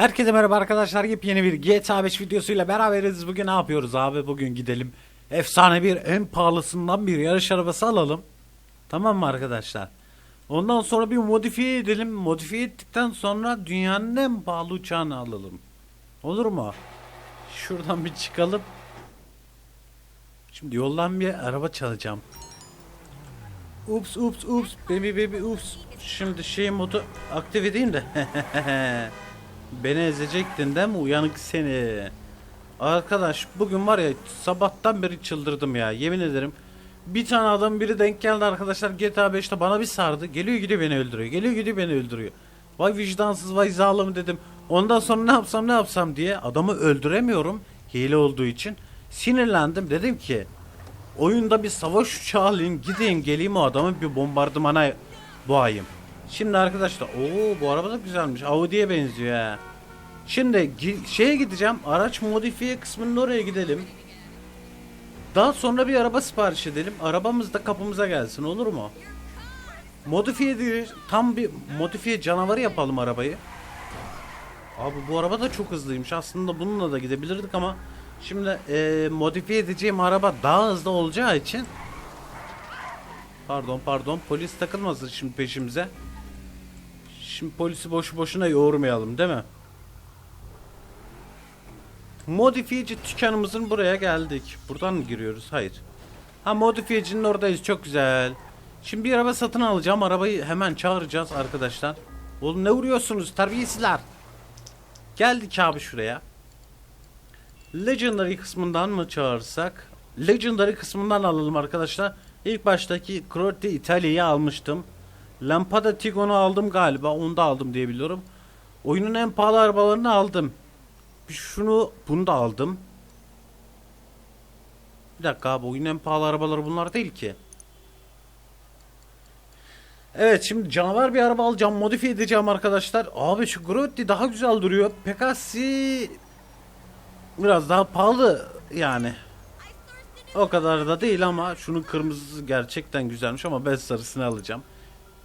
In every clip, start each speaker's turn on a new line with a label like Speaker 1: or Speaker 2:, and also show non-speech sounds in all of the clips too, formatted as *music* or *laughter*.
Speaker 1: Herkese merhaba arkadaşlar. Yepyeni bir GTA 5 videosuyla beraberiz. Bugün ne yapıyoruz abi? Bugün gidelim. Efsane bir en pahalısından bir yarış arabası alalım. Tamam mı arkadaşlar? Ondan sonra bir modifiye edelim. Modifiye ettikten sonra dünyanın en pahalı uçağını alalım. Olur mu? Şuradan bir çıkalım. Şimdi yoldan bir araba çalacağım. Ups ups ups baby baby ups. Şimdi şey modu aktif edeyim de. *laughs* Beni ezecektin değil mi uyanık seni? Arkadaş bugün var ya sabahtan beri çıldırdım ya yemin ederim. Bir tane adam biri denk geldi arkadaşlar GTA 5'te bana bir sardı. Geliyor gidiyor beni öldürüyor. Geliyor gidiyor beni öldürüyor. Vay vicdansız vay zalim dedim. Ondan sonra ne yapsam ne yapsam diye adamı öldüremiyorum. Hile olduğu için. Sinirlendim dedim ki oyunda bir savaş uçağı alayım gideyim geleyim o adamı bir bombardımana boğayım. Şimdi arkadaşlar ooo bu araba da güzelmiş. Audi'ye benziyor ha. Şimdi şeye gideceğim. Araç modifiye kısmının oraya gidelim. Daha sonra bir araba sipariş edelim. Arabamız da kapımıza gelsin olur mu? Modifiye değil, tam bir modifiye canavarı yapalım arabayı. Abi bu araba da çok hızlıymış. Aslında bununla da gidebilirdik ama şimdi eee, modifiye edeceğim araba daha hızlı olacağı için Pardon pardon polis takılmasın şimdi peşimize. Şimdi polisi boşu boşuna yoğurmayalım değil mi? Modifiyeci dükkanımızın buraya geldik. Buradan mı giriyoruz? Hayır. Ha modifiyecinin oradayız. Çok güzel. Şimdi bir araba satın alacağım. Arabayı hemen çağıracağız arkadaşlar. Oğlum ne vuruyorsunuz terbiyesizler? Geldik abi şuraya. Legendary kısmından mı çağırsak? Legendary kısmından alalım arkadaşlar. İlk baştaki Crotte İtalya'yı almıştım. Lampada Tigon'u aldım galiba. Onu da aldım diye biliyorum. Oyunun en pahalı arabalarını aldım. Şunu, bunu da aldım. Bir dakika abi oyunun en pahalı arabaları bunlar değil ki. Evet şimdi canavar bir araba alacağım. Modifiye edeceğim arkadaşlar. Abi şu Grotti daha güzel duruyor. Pekasi biraz daha pahalı yani. O kadar da değil ama şunun kırmızısı gerçekten güzelmiş ama ben sarısını alacağım.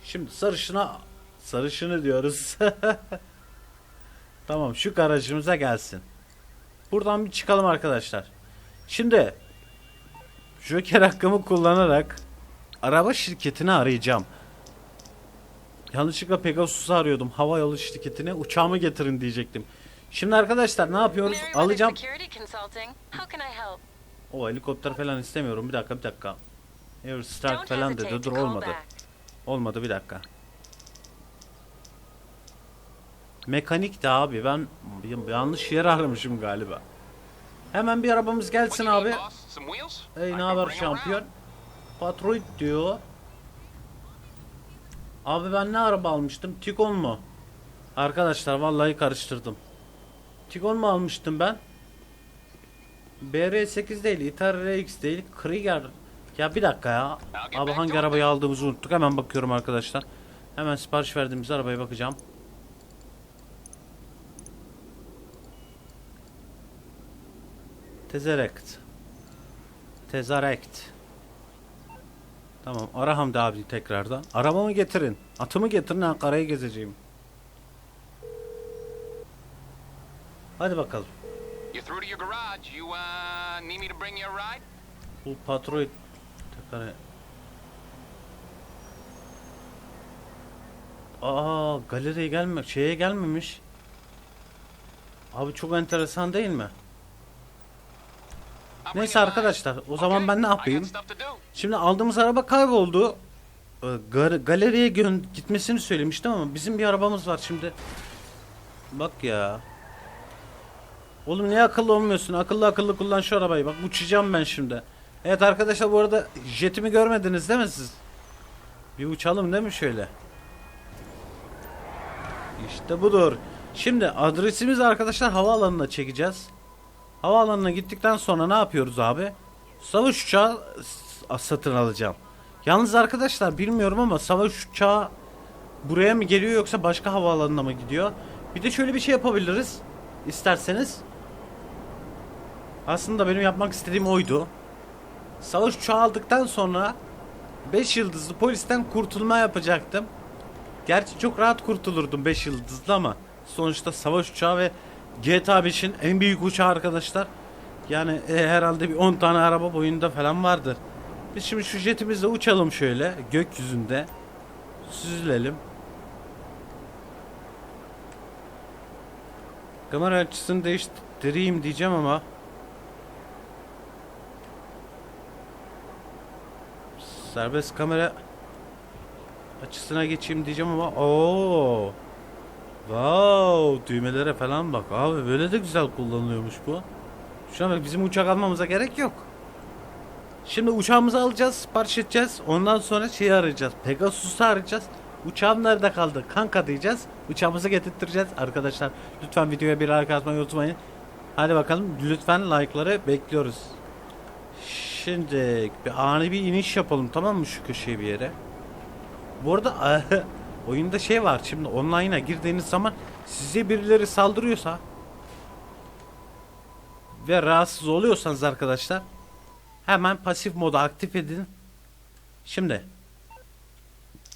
Speaker 1: Şimdi sarışına sarışını diyoruz. *laughs* tamam şu garajımıza gelsin. Buradan bir çıkalım arkadaşlar. Şimdi Joker hakkımı kullanarak araba şirketini arayacağım. Yanlışlıkla Pegasus'u arıyordum. Hava yolu şirketine uçağımı getirin diyecektim. Şimdi arkadaşlar ne yapıyoruz? Alacağım. O helikopter falan istemiyorum. Bir dakika bir dakika. Airstrike
Speaker 2: Don't
Speaker 1: falan dedi. Dur olmadı. Olmadı bir dakika. Mekanik de abi ben yanlış yer aramışım galiba. Hemen bir arabamız gelsin abi. Hey ne haber şampiyon? Patroid diyor. Abi ben ne araba almıştım? Tigon mu? Arkadaşlar vallahi karıştırdım. Tigon mu almıştım ben? BR8 değil, Itar RX değil, Krieger. Ya bir dakika ya. Abi hangi arabayı aldığımızı unuttuk. Hemen bakıyorum arkadaşlar. Hemen sipariş verdiğimiz arabaya bakacağım. Tezerekt. Tezarekt. Tamam ara Hamdi abi tekrardan. Arabamı getirin. Atımı getirin Ankara'yı gezeceğim. Hadi bakalım.
Speaker 3: Uh?
Speaker 1: Bu patrol tekrar. Aa galeriye gelme şeye gelmemiş. Abi çok enteresan değil mi? Neyse arkadaşlar o zaman ben ne yapayım? Şimdi aldığımız araba kayboldu. Ee, galeriye gitmesini söylemiştim ama bizim bir arabamız var şimdi. Bak ya. Oğlum niye akıllı olmuyorsun? Akıllı akıllı kullan şu arabayı. Bak uçacağım ben şimdi. Evet arkadaşlar bu arada jetimi görmediniz değil mi siz? Bir uçalım değil mi şöyle? İşte budur. Şimdi adresimiz arkadaşlar havaalanına çekeceğiz. Havaalanına gittikten sonra ne yapıyoruz abi? Savaş uçağı satın alacağım. Yalnız arkadaşlar bilmiyorum ama savaş uçağı buraya mı geliyor yoksa başka havaalanına mı gidiyor? Bir de şöyle bir şey yapabiliriz. İsterseniz. Aslında benim yapmak istediğim oydu. Savaş uçağı aldıktan sonra 5 yıldızlı polisten kurtulma yapacaktım. Gerçi çok rahat kurtulurdum 5 yıldızlı ama Sonuçta savaş uçağı ve GTA 5'in en büyük uçağı arkadaşlar. Yani e, herhalde bir 10 tane araba boyunda falan vardır. Biz şimdi şu jetimizle uçalım şöyle gökyüzünde. Süzülelim. Kamera açısını değiştireyim diyeceğim ama serbest kamera açısına geçeyim diyeceğim ama o Wow, düğmelere falan bak abi böyle de güzel kullanılıyormuş bu. Şu an bak bizim uçak almamıza gerek yok. Şimdi uçağımızı alacağız, sipariş edeceğiz. Ondan sonra şeyi arayacağız. Pegasus'u arayacağız. Uçağım nerede kaldı? Kanka diyeceğiz. Uçağımızı getirttireceğiz. Arkadaşlar lütfen videoya bir like atmayı unutmayın. Hadi bakalım lütfen like'ları bekliyoruz. Şimdi bir ani bir iniş yapalım tamam mı şu köşeye bir yere. Bu arada *laughs* oyunda şey var. Şimdi online'a girdiğiniz zaman size birileri saldırıyorsa ve rahatsız oluyorsanız arkadaşlar hemen pasif modu aktif edin. Şimdi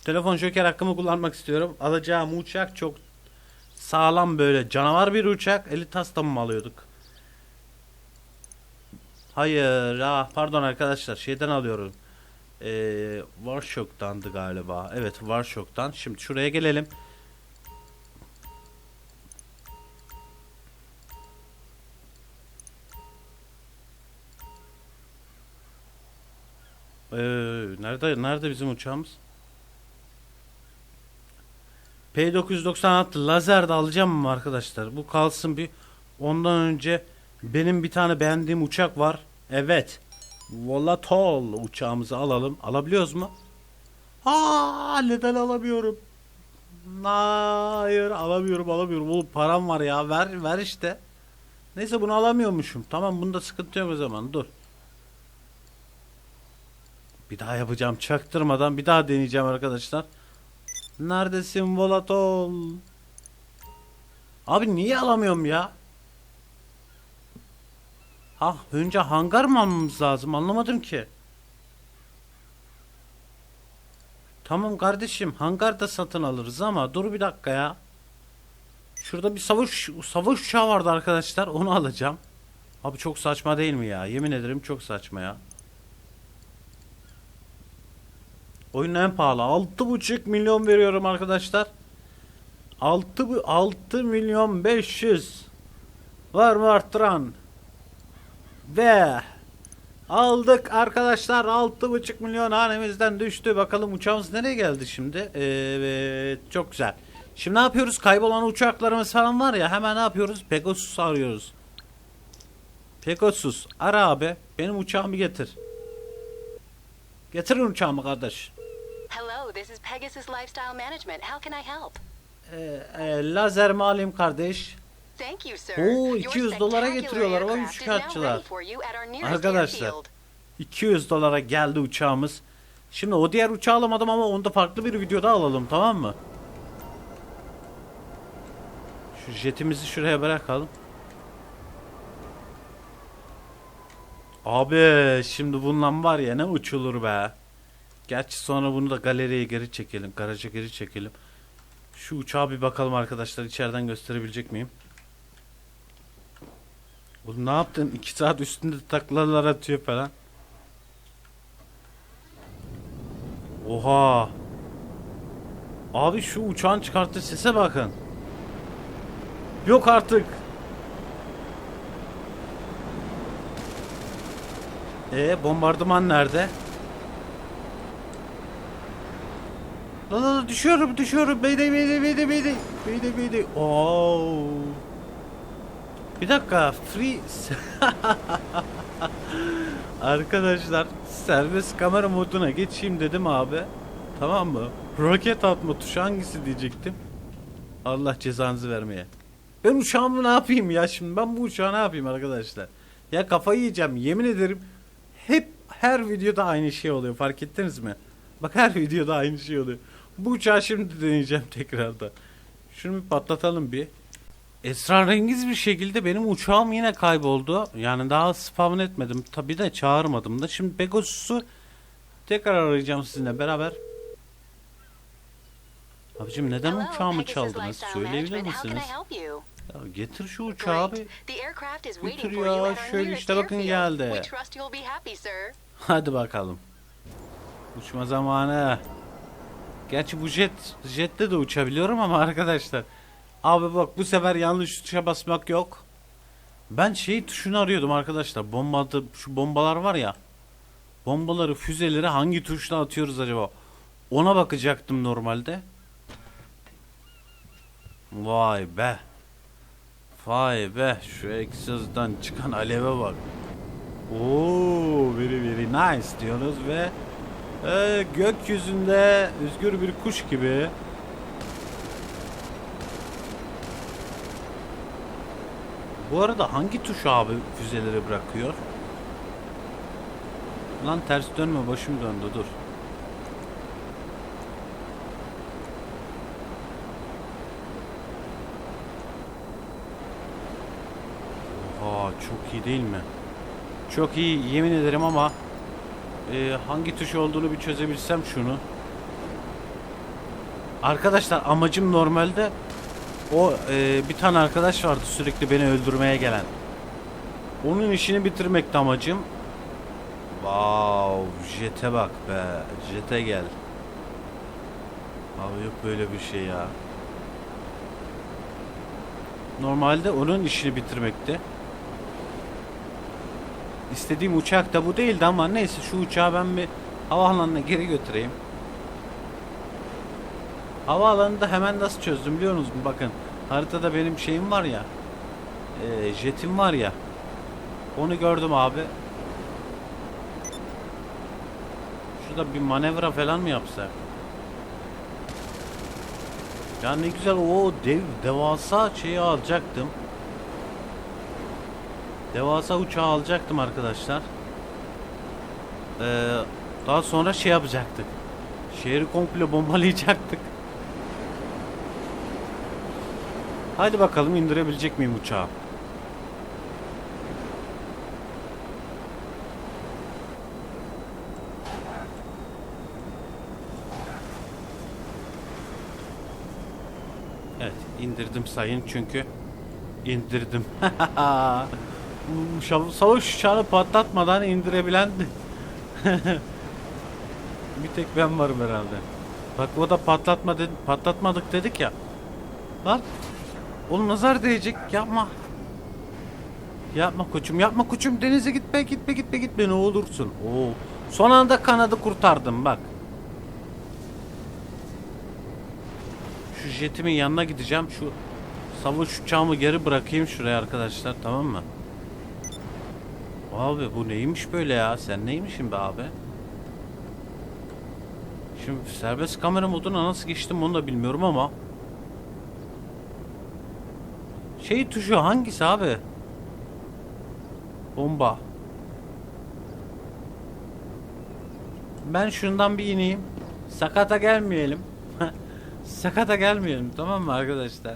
Speaker 1: telefon joker hakkımı kullanmak istiyorum. Alacağım uçak çok sağlam böyle canavar bir uçak. Elitas'tan mı alıyorduk? Hayır. Ah, pardon arkadaşlar. Şeyden alıyorum. Ee, Warshaw'tandı galiba. Evet Warshaw'tan. Şimdi şuraya gelelim. Ee, nerede nerede bizim uçağımız? P996 lazer de alacağım mı arkadaşlar? Bu kalsın bir. Ondan önce benim bir tane beğendiğim uçak var. Evet. Volatol uçağımızı alalım. Alabiliyoruz mu? Aa, neden alamıyorum? Hayır alamıyorum alamıyorum. Oğlum param var ya ver ver işte. Neyse bunu alamıyormuşum. Tamam bunda sıkıntı yok o zaman dur. Bir daha yapacağım çaktırmadan bir daha deneyeceğim arkadaşlar. Neredesin Volatol? Abi niye alamıyorum ya? Ha önce hangar mı almamız lazım anlamadım ki. Tamam kardeşim hangar da satın alırız ama dur bir dakika ya. Şurada bir savaş savaş uçağı vardı arkadaşlar onu alacağım. Abi çok saçma değil mi ya? Yemin ederim çok saçma ya. Oyunun en pahalı. 6,5 milyon veriyorum arkadaşlar. 6 bu 6 milyon 500. Var mı arttıran? Ve aldık arkadaşlar 6,5 milyon hanemizden düştü. Bakalım uçağımız nereye geldi şimdi? Evet çok güzel. Şimdi ne yapıyoruz? Kaybolan uçaklarımız falan var ya hemen ne yapıyoruz? Pegasus arıyoruz. Pegasus ara abi. Benim uçağımı getir. Getirin uçağımı kardeş.
Speaker 2: Hello, this is Pegasus Lifestyle Management. How can I help?
Speaker 1: Ee, e, lazer mi alayım kardeş? Oo,
Speaker 2: Your
Speaker 1: 200 dolara getiriyorlar
Speaker 2: our nearest
Speaker 1: Arkadaşlar.
Speaker 2: airfield.
Speaker 1: 200 dolara geldi uçağımız. Şimdi o diğer uçağı alamadım ama onu da farklı bir videoda alalım tamam mı? Şu jetimizi şuraya bırakalım. Abi şimdi bundan var ya ne uçulur be. Gerçi sonra bunu da galeriye geri çekelim. Garaja geri çekelim. Şu uçağa bir bakalım arkadaşlar. içeriden gösterebilecek miyim? Oğlum ne yaptın? 2 saat üstünde taklalar atıyor falan. Oha. Abi şu uçağın çıkarttığı sese bakın. Yok artık. E bombardıman nerede? La la la düşüyorum düşüyorum. Beyde beyde beyde beyde. Beyde beyde. Oo. Bir dakika. Free. *laughs* Arkadaşlar serbest kamera moduna geçeyim dedim abi. Tamam mı? Roket atma tuşu hangisi diyecektim. Allah cezanızı vermeye. Ben uçağımı ne yapayım ya şimdi ben bu uçağı ne yapayım arkadaşlar? Ya kafayı yiyeceğim yemin ederim. Hep her videoda aynı şey oluyor fark ettiniz mi? Bak her *laughs* videoda aynı şey oluyor. Bu uçağı şimdi deneyeceğim tekrarda. Şunu bir patlatalım bir. Esrarengiz bir şekilde benim uçağım yine kayboldu. Yani daha spam etmedim. Tabi de çağırmadım da. Şimdi Pegasus'u tekrar arayacağım sizinle beraber. Abicim neden
Speaker 2: Hello,
Speaker 1: uçağımı çaldınız? Söyleyebilir misiniz? Ya getir şu uçağı abi. Götür ya, şöyle işte bakın geldi. Hadi bakalım. Uçma zamanı. Gerçi bu jet jette de uçabiliyorum ama arkadaşlar. Abi bak bu sefer yanlış tuşa basmak yok. Ben şey tuşunu arıyordum arkadaşlar. Bomba şu bombalar var ya. Bombaları, füzeleri hangi tuşla atıyoruz acaba? Ona bakacaktım normalde. Vay be. Vay be. Şu egzozdan çıkan aleve bak. Oo, very very nice diyoruz ve e, gökyüzünde özgür bir kuş gibi Bu arada hangi tuş abi füzeleri bırakıyor? Lan ters dönme başım döndü dur. Oha çok iyi değil mi? Çok iyi yemin ederim ama e, hangi tuş olduğunu bir çözebilsem şunu. Arkadaşlar amacım normalde o e, bir tane arkadaş vardı sürekli beni öldürmeye gelen. Onun işini bitirmekti amacım. Wow, jete bak be. Jete gel. Abi yok böyle bir şey ya. Normalde onun işini bitirmekti. İstediğim uçak da bu değildi ama neyse şu uçağı ben bir havaalanına geri götüreyim. Havaalanında hemen nasıl çözdüm biliyor musunuz? Bakın haritada benim şeyim var ya. E, jetim var ya. Onu gördüm abi. Şurada bir manevra falan mı yapsak? Ya ne güzel o dev devasa şeyi alacaktım. Devasa uçağı alacaktım arkadaşlar. Ee, daha sonra şey yapacaktık. Şehri komple bombalayacaktık. Haydi bakalım indirebilecek miyim uçağı? Evet indirdim sayın çünkü indirdim. *laughs* Savaş uçağını patlatmadan indirebilen *laughs* bir tek ben varım herhalde. Bak o da patlatma dedi, patlatmadık dedik ya. Lan oğlum nazar değecek yapma. Yapma koçum yapma koçum denize gitme gitme gitme gitme ne olursun. Oo. Son anda kanadı kurtardım bak. Şu jetimin yanına gideceğim. Şu savaş uçağımı geri bırakayım şuraya arkadaşlar tamam mı? Abi bu neymiş böyle ya? Sen neymişsin be abi? Şimdi serbest kamera moduna nasıl geçtim onu da bilmiyorum ama Şey tuşu hangisi abi? Bomba. Ben şundan bir ineyim. Sakata gelmeyelim. *laughs* Sakata gelmeyelim tamam mı arkadaşlar?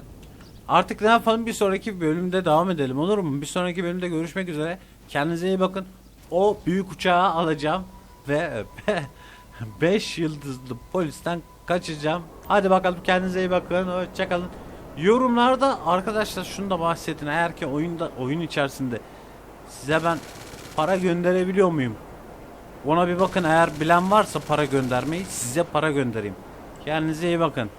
Speaker 1: Artık ne yapalım bir sonraki bölümde devam edelim olur mu? Bir sonraki bölümde görüşmek üzere. Kendinize iyi bakın. O büyük uçağı alacağım ve *laughs* 5 yıldızlı polisten kaçacağım. Hadi bakalım kendinize iyi bakın. Hoşçakalın. Yorumlarda arkadaşlar şunu da bahsedin. Eğer ki oyunda oyun içerisinde size ben para gönderebiliyor muyum? Ona bir bakın eğer bilen varsa para göndermeyi size para göndereyim. Kendinize iyi bakın.